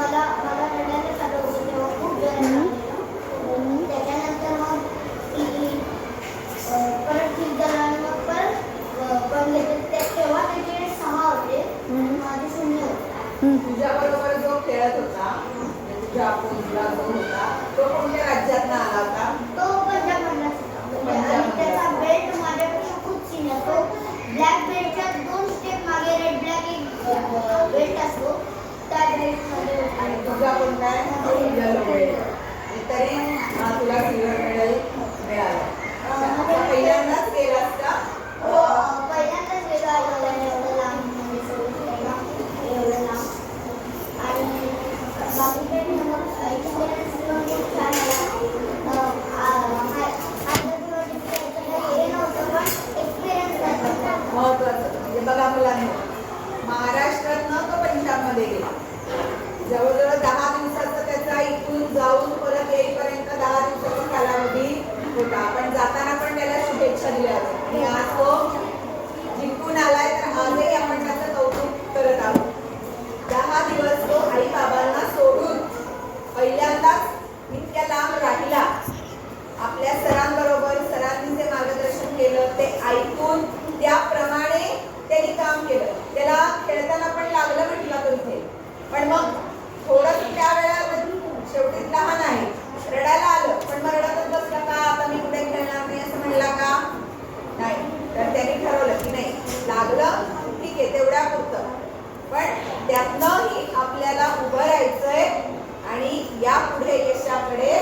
मला मला रडायला चालू होतं तेव्हा खूप वेळ त्याच्यानंतर मग ती परत ठीक झाला मग परत पण तेव्हा त्याचे सहा होते. माझे शून्य तुझ्याबरोबर जो खेळत होता म्हणजे तुझ्या मुलगा होता तो कोणत्या आला होता? तो पंजाबमधलाच म्हणजे त्याचा बेल्ट माझ्यापेक्षा खूप चिन्ह तो ब्लॅक बेल्टच्या दोन स्टेप मागे रेड ब्लॅक एक बेल्ट आपण काय हो, तरी तुला सिल्वर मेडल मिळालं यापुढे यशाकडे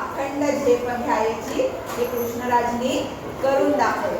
अखंड झेप घ्यायची हे कृष्णराजनी करून दाखवले.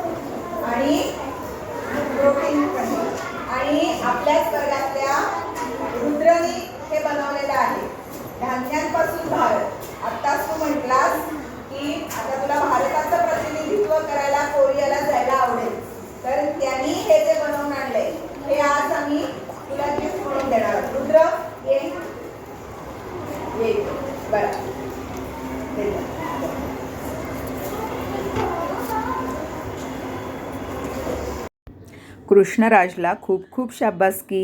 कृष्णराजला खूप खूप शाबासकी.